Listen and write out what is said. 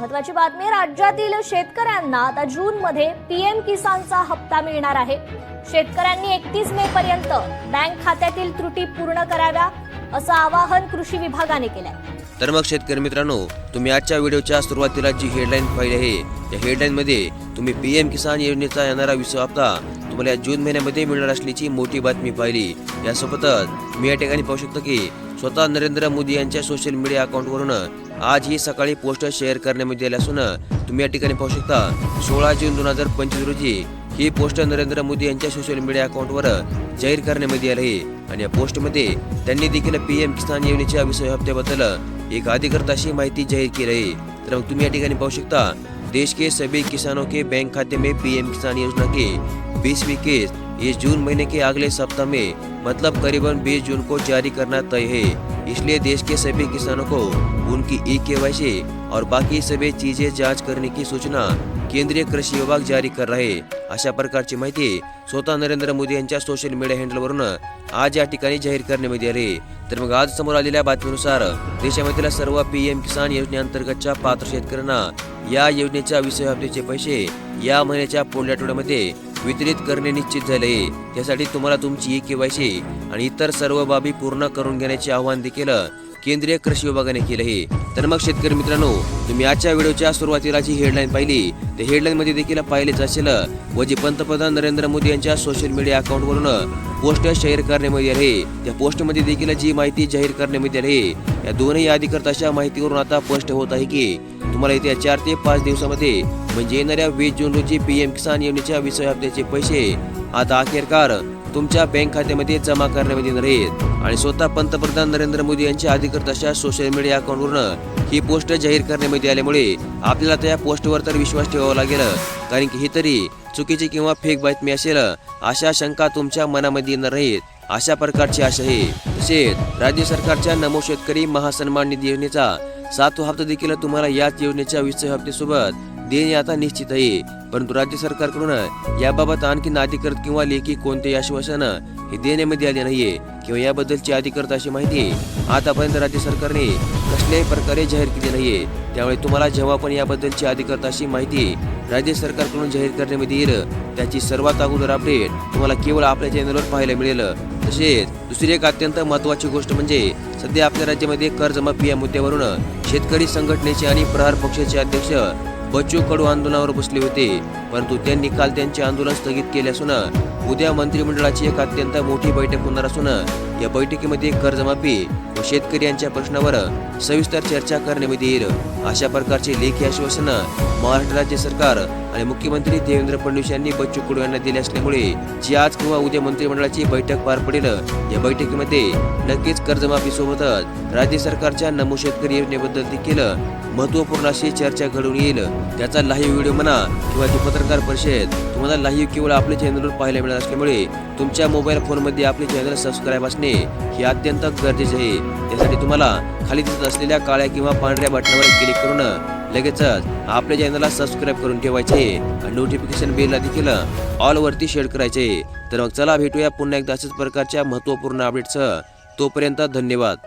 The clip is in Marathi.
महत्वाची बातमी राज्यातील शेतकऱ्यांना आता जून मध्ये पीएम किसानचा हप्ता मिळणार आहे. शेतकऱ्यांनी एकतीस मे पर्यंत बँक खात्यातील त्रुटी पूर्ण कराव्या असं आवाहन कृषी विभागाने केलंय. तर मग शेतकरी मित्रांनो तुम्ही आजच्या व्हिडिओच्या सुरुवातीला जी हेडलाईन पाहिली आहे या हेडलाईन मध्ये तुम्ही पीएम किसान योजनेचा येणारा विसव हप्ता तुम्हाला या जून महिन्यामध्ये मिळणार असल्याची मोठी बातमी पाहिली. यासोबतच मी या ठिकाणी पाहू शकतो की स्वतः नरेंद्र मोदी यांच्या सोशल मीडिया अकाउंटवरून आज ही सकाळी पोस्ट शेअर करण्यामध्ये आली असून तुम्ही या ठिकाणी पाहू शकता सोळा जून दोन हजार पंचवीस रोजी ही पोस्ट नरेंद्र मोदी यांच्या सोशल मीडिया अकाउंटवर जाहीर करण्यामध्ये आली आहे. आणि या पोस्टमध्ये त्यांनी देखील पीएम किसान योजनेच्या विषय हप्त्याबद्दल एक अधिकृत अशी माहिती जाहीर केली आहे. तर मग तुम्ही या ठिकाणी पाहू शकता देश के सभी किसानों के बैंक खाते में पीएम किसान योजना के बीसवीं किस्त इस जून महीने के अगले सप्ताह में मतलब करीबन 20 जून को जारी करना तय है। इसलिए देश के सभी किसानों को उनकी ई के और बाकी सभी चीज़ें जाँच करने की सूचना केंद्रीय कृषी विभाग जारी कर रहे अशा प्रकारची माहिती स्वतः नरेंद्र मोदी सोशल मीडिया हँडलवरून आज या ठिकाणी जाहीर करण्यात आली तर मग आज समोर आलेल्या बातमीनुसार देशामधील सर्व पीएम किसान योजनेअंतर्गतच्या पात्र शेतकऱ्यांना या योजनेच्या विषय हप्त्याचे पैसे या महिन्याच्या पुढल्या आठवड्यामध्ये वितरित करणे निश्चित झाले. त्यासाठी तुम्हाला तुमची ई केवायसी आणि इतर सर्व बाबी पूर्ण करून घेण्याचे आवाहन देखील केंद्रीय कृषी विभागाने केलं आहे. तर मग शेतकरी मित्रांनो तुम्ही आजच्या व्हिडिओच्या सुरुवातीला जी हेडलाईन पाहिली त्या हेडलाईन मध्ये देखील पाहिलेच असेल व जी पंतप्रधान नरेंद्र मोदी यांच्या सोशल मीडिया अकाउंटवरून पोस्ट शेअर करण्यामध्ये आहे त्या पोस्टमध्ये देखील जी माहिती जाहीर करण्यामध्ये आहे या दोनही अधिकर्ताच्या माहितीवरून आता स्पष्ट होत आहे की तुम्हाला येत्या चार ते पाच दिवसामध्ये म्हणजे येणाऱ्या वीस जून रोजी पीएम किसान योजनेच्या विषय हप्त्याचे पैसे आता अखेरकार तुमच्या बँक खात्यामध्ये जमा करण्यामध्ये येणार आहेत. आणि स्वतः पंतप्रधान नरेंद्र मोदी यांच्या अधिकृत अशा सोशल मीडिया अकाउंटवरून ही पोस्ट जाहीर करण्यामध्ये आल्यामुळे आपल्याला त्या पोस्टवर तर विश्वास ठेवावा लागेल. कारण की ही तरी चुकीची किंवा फेक बातमी असेल अशा शंका तुमच्या मनामध्ये येणार आहेत. अशा प्रकारची आशा आहे. तसेच राज्य सरकारच्या नमो शेतकरी महासन्मान निधी योजनेचा सातवा हप्ता देखील तुम्हाला याच योजनेच्या विषय हप्त्यासोबत देणे आता निश्चित आहे. परंतु राज्य सरकारकडून याबाबत आणखी अधिकृत किंवा लेखी कोणतेही आश्वासन हे देण्यामध्ये आले नाहीये किंवा याबद्दलची अधिकृत अशी माहिती आतापर्यंत राज्य सरकारने कसल्याही प्रकारे जाहीर केली नाहीये. त्यामुळे तुम्हाला जेव्हा पण याबद्दलची अधिकृत अशी माहिती राज्य सरकारकडून जाहीर करण्यामध्ये येईल त्याची सर्वात अगोदर अपडेट तुम्हाला केवळ आपल्या चॅनलवर पाहायला मिळेल. तसेच दुसरी एक अत्यंत महत्वाची गोष्ट म्हणजे सध्या आपल्या राज्यामध्ये कर्जमाफी या मुद्द्यावरून शेतकरी संघटनेचे आणि प्रहार पक्षाचे अध्यक्ष बच्चू कडू आंदोलनावर बसले होते. परंतु त्यांनी काल त्यांचे आंदोलन स्थगित केले असून उद्या मंत्रिमंडळाची एक अत्यंत मोठी बैठक होणार असून या बैठकीमध्ये कर्जमाफी व शेतकरी यांच्या प्रश्नावर सविस्तर चर्चा करण्यामध्ये येईल. अशा प्रकारचे लेखी आश्वासन महाराष्ट्र राज्य सरकार आणि मुख्यमंत्री देवेंद्र फडणवीस यांनी बच्चू कडू यांना दिले असल्यामुळे जी आज किंवा उद्या मंत्रिमंडळाची बैठक पार पडेल या बैठकीमध्ये नक्कीच कर्जमाफी सोबतच राज्य सरकारच्या नमो शेतकरी योजनेबद्दल देखील महत्त्वपूर्ण अशी चर्चा घडून येईल. त्याचा लाईव्ह व्हिडिओ म्हणा किंवा ती पत्रकार परिषद तुम्हाला लाईव्ह केवळ आपल्या चॅनलवर पाहायला मिळणार असल्यामुळे तुमच्या मोबाईल फोनमध्ये आपले चॅनल सबस्क्राईब असणे हे अत्यंत गरजेचे आहे. त्यासाठी तुम्हाला खाली दिसत असलेल्या काळ्या किंवा पांढऱ्या बटनावर क्लिक करून लगेचच आपल्या चॅनलला सबस्क्राईब करून ठेवायचे आणि नोटिफिकेशन बेलला देखील ऑल वरती शेअर करायचे. तर मग चला भेटूया पुन्हा एकदा अशाच प्रकारच्या महत्त्वपूर्ण अपडेटचं तोपर्यंत धन्यवाद.